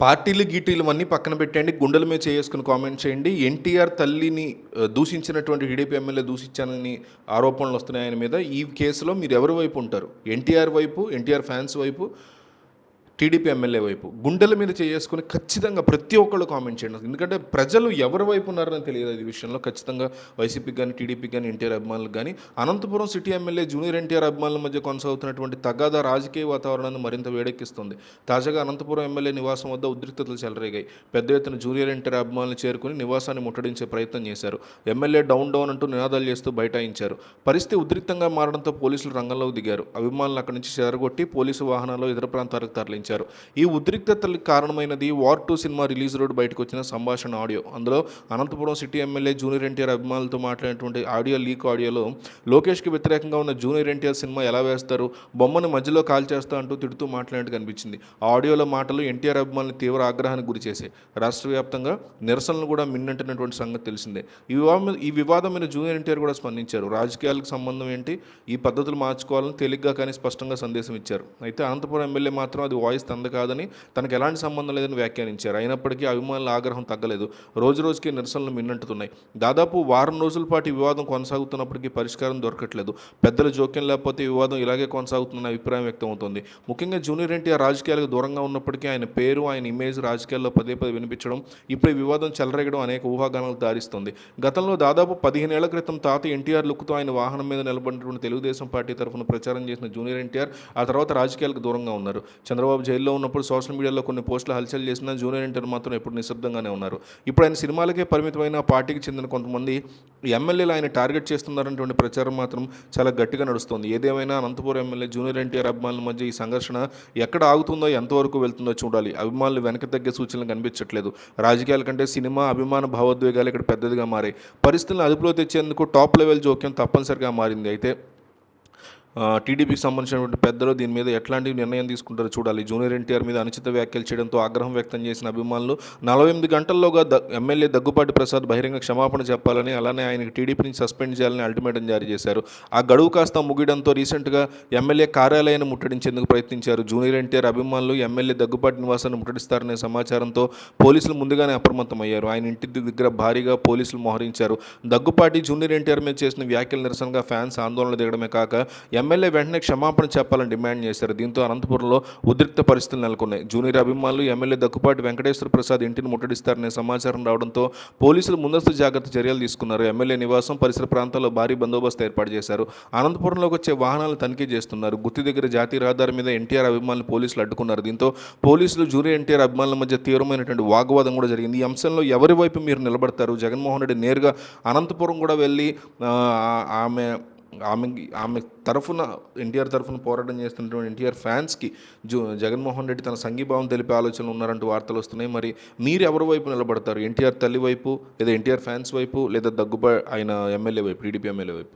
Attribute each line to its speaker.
Speaker 1: పార్టీలు గీటీలు అన్నీ పక్కన పెట్టండి గుండెల మీద చేసుకుని కామెంట్ చేయండి. ఎన్టీఆర్ తల్లిని దూషించినటువంటి టీడీపీ ఎమ్మెల్యే దూషించానని ఆరోపణలు వస్తున్నాయి ఆయన మీద ఈ కేసులో మీరు ఎవరి వైపు ఉంటారు? ఎన్టీఆర్ వైపు ఎన్టీఆర్ ఫ్యాన్స్ వైపు టీడీపీ ఎమ్మెల్యే వైపు గుండెల మీద చేసుకుని ఖచ్చితంగా ప్రతి ఒక్కళ్ళు కామెంట్ చేయండి. ఎందుకంటే ప్రజలు ఎవరి వైపు ఉన్నారని తెలియదు ఈ విషయంలో. ఖచ్చితంగా వైసీపీకి కానీ టీడీపీ కానీ ఎన్టీఆర్ అభిమానులకు కానీ Anantapuram city MLA junior NTR అభిమానుల మధ్య కొనసాగుతున్నటువంటి తగాదా రాజకీయ వాతావరణాన్ని మరింత వేడెక్కిస్తుంది. తాజాగా అనంతపురం ఎమ్మెల్యే నివాసం వద్ద ఉద్రిక్తతలు చెలరేగాయి. పెద్ద ఎత్తున జూనియర్ ఎన్టీఆర్ అభిమానులు చేరుకుని నివాసాన్ని ముట్టడించే ప్రయత్నం చేశారు. ఎమ్మెల్యే డౌన్ డౌన్ అంటూ నినాదాలు చేస్తూ బైఠాయించారు. పరిస్థితి ఉద్రిక్తంగా మారడంతో పోలీసులు రంగంలోకి దిగారు. అభిమానులు అక్కడి నుంచి చెదరగొట్టి పోలీసు వాహనాల్లో ఇతర ప్రాంతాలకు తరలించారు. ఈ ఉద్రిక్తతలకు కారణమైనది war two cinema release road బయటకు వచ్చిన సంభాషణ ఆడియో. అందులో Anantapuram city MLA junior NTR అభిమానులతో మాట్లాడినటువంటి ఆడియో లీక్ ఆడియోలో లోకేష్కి వ్యతిరేకంగా ఉన్న జూనియర్ ఎన్టీఆర్ సినిమా ఎలా వేస్తారు బొమ్మను మధ్యలో కాల్ చేస్తా అంటూ తిడుతూ మాట్లాడినట్టు కనిపించింది. ఆ ఆడియోలో మాటలు ఎన్టీఆర్ అభిమానులు తీవ్ర ఆగ్రహానికి గురిచేశాయి రాష్ట్ర వ్యాప్తంగా నిరసనలు కూడా మిన్నంటున్నటువంటి సంగతి తెలిసిందే. ఈ వివాదం ఈ వివాదం మీద జూనియర్ ఎన్టీఆర్ కూడా స్పందించారు. రాజకీయాలకు సంబంధం ఏంటి ఈ పద్ధతులు మార్చుకోవాలని తేలిగ్గా కానీ స్పష్టంగా సందేశం ఇచ్చారు. అయితే అనంతపురం ఎమ్మెల్యే మాత్రం అది వాయిస్ తంద కాదని తనకు ఎలాంటి సంబంధం లేదని వ్యాఖ్యానించారు. అయినప్పటికీ అభిమానుల ఆగ్రహం తగ్గలేదు. రోజు రోజుకి నిరసనలు మిన్నంటున్నాయి దాదాపు వారం రోజుల పాటు వివాదం కొనసాగుతున్నప్పటికీ పరిష్కారం దొరకట్లేదు. పెద్దల జోక్యం లేకపోతే వివాదం ఇలాగే కొనసాగుతుందన్న అభిప్రాయం వ్యక్తమవుతుంది. ముఖ్యంగా జూనియర్ ఎన్టీఆర్ రాజకీయాలకు దూరంగా ఉన్నప్పటికీ ఆయన పేరు ఆయన ఇమేజ్ రాజకీయాల్లో పదే పదే వినిపించడం ఇప్పుడు వివాదం చెలరేగడం అనేక ఊహాగానాలకు దారిస్తుంది. గతంలో దాదాపు పదిహేనేళ్ళ క్రితం తాత ఎన్టీఆర్ లుక్తో ఆయన వాహనం మీద నిలబడినటువంటి తెలుగుదేశం పార్టీ తరఫున ప్రచారం చేసిన జూనియర్ ఎన్టీఆర్ ఆ తర్వాత రాజకీయాలకు దూరంగా ఉన్నారు. చంద్రబాబు జైల్లో ఉన్నప్పుడు సోషల్ మీడియాలో కొన్ని పోస్టులు హల్చల్ చేసిన జూనియర్ ఎన్టీఆర్ మాత్రం ఎప్పుడు నిశ్శబ్దంగానే ఉన్నారు. ఇప్పుడు ఆయన సినిమాలకే పరిమితమైన పార్టీకి చెందిన కొంతమంది ఎమ్మెల్యేలు ఆయన టార్గెట్ చేస్తున్నారనేటువంటి ప్రచారం మాత్రం చాలా గట్టిగా నడుస్తుంది. ఏదేమైనా అనంతపురం ఎమ్మెల్యే జూనియర్ ఎన్టీఆర్ అభిమానుల మధ్య ఈ సంఘర్షణ ఎక్కడ ఆగుతుందో ఎంతవరకు వెళ్తుందో చూడాలి. అభిమానులు వెనక తగ్గే సూచనలు కనిపించట్లేదు. రాజకీయాల కంటే సినిమా అభిమాన భావోద్వేగాలు ఇక్కడ పెద్దదిగా మారాయి. పరిస్థితులను అదుపులో తెచ్చేందుకు టాప్ లెవెల్ జోక్యం తప్పనిసరిగా మారింది. అయితే టీడీపీకి సంబంధించినటువంటి పెద్దలు దీని మీద ఎట్లాంటి నిర్ణయం తీసుకుంటారో చూడాలి. జూనియర్ ఎన్టీఆర్ మీద అనుచిత వ్యాఖ్యలు చేయడంతో ఆగ్రహం వ్యక్తం చేసిన అభిమానులు నలభై ఎనిమిది గంటల్లోగా ఎమ్మెల్యే దగ్గుపాటి ప్రసాద్ బహిరంగ క్షమాపణ చెప్పాలని అలానే ఆయనకి టీడీపీ నుంచి సస్పెండ్ చేయాలని అల్టిమేటం జారీ చేశారు. ఆ గడువు కాస్త ముగియడంతో రీసెంట్గా ఎమ్మెల్యే కార్యాలయాన్ని ముట్టడించేందుకు ప్రయత్నించారు. జూనియర్ ఎన్టీఆర్ అభిమానులు ఎమ్మెల్యే దగ్గుపాటి నివాసాన్ని ముట్టడిస్తారనే సమాచారంతో పోలీసులు ముందుగానే అప్రమత్తమయ్యారు. ఆయన ఇంటి దగ్గర భారీగా పోలీసులు మోహరించారు. దగ్గుపాటి జూనియర్ ఎన్టీఆర్ మీద చేసిన వ్యాఖ్యల నిరసనగా ఫ్యాన్స్ ఆందోళన దిగడమే కాక ఎమ్మెల్యే వెంటనే క్షమాపణ చెప్పాలని డిమాండ్ చేశారు. దీంతో అనంతపురంలో ఉద్రిక్త పరిస్థితులు నెలకొన్నాయి. జూనియర్ అభిమానులు ఎమ్మెల్యే దక్కుపాటి వెంకటేశ్వర ప్రసాద్ ఇంటిని ముట్టడిస్తారనే సమాచారం రావడంతో పోలీసులు ముందస్తు జాగ్రత్త చర్యలు తీసుకున్నారు. ఎమ్మెల్యే నివాసం పరిసర ప్రాంతాల్లో భారీ బందోబస్తు ఏర్పాటు చేశారు. అనంతపురంలోకి వచ్చే వాహనాలు తనిఖీ చేస్తున్నారు. గుత్తి దగ్గర జాతీయ రహదారి మీద ఎన్టీఆర్ అభిమానులు పోలీసులు అడ్డుకున్నారు. దీంతో పోలీసులు జూనియర్ ఎన్టీఆర్ అభిమానుల మధ్య తీవ్రమైనటువంటి వాగ్వాదం కూడా జరిగింది. ఈ అంశంలో ఎవరి వైపు మీరు నిలబడతారు? జగన్మోహన్ రెడ్డి నేరుగా అనంతపురం కూడా వెళ్ళి ఆమె ఆమె ఆమె తరఫున ఎన్టీఆర్ తరఫున పోరాటం చేస్తున్నటువంటి ఎన్టీఆర్ ఫ్యాన్స్కి జూ జగన్మోహన్ రెడ్డి తన సంఘీభావం తెలిపే ఆలోచనలు ఉన్నారంటూ వార్తలు వస్తున్నాయి. మరి మీరు ఎవరి వైపు నిలబడతారు? ఎన్టీఆర్ తల్లి వైపు లేదా ఎన్టీఆర్ ఫ్యాన్స్ వైపు లేదా దగ్గుబా ఆయన ఎమ్మెల్యే వైపు టీడీపీ ఎమ్మెల్యే వైపు?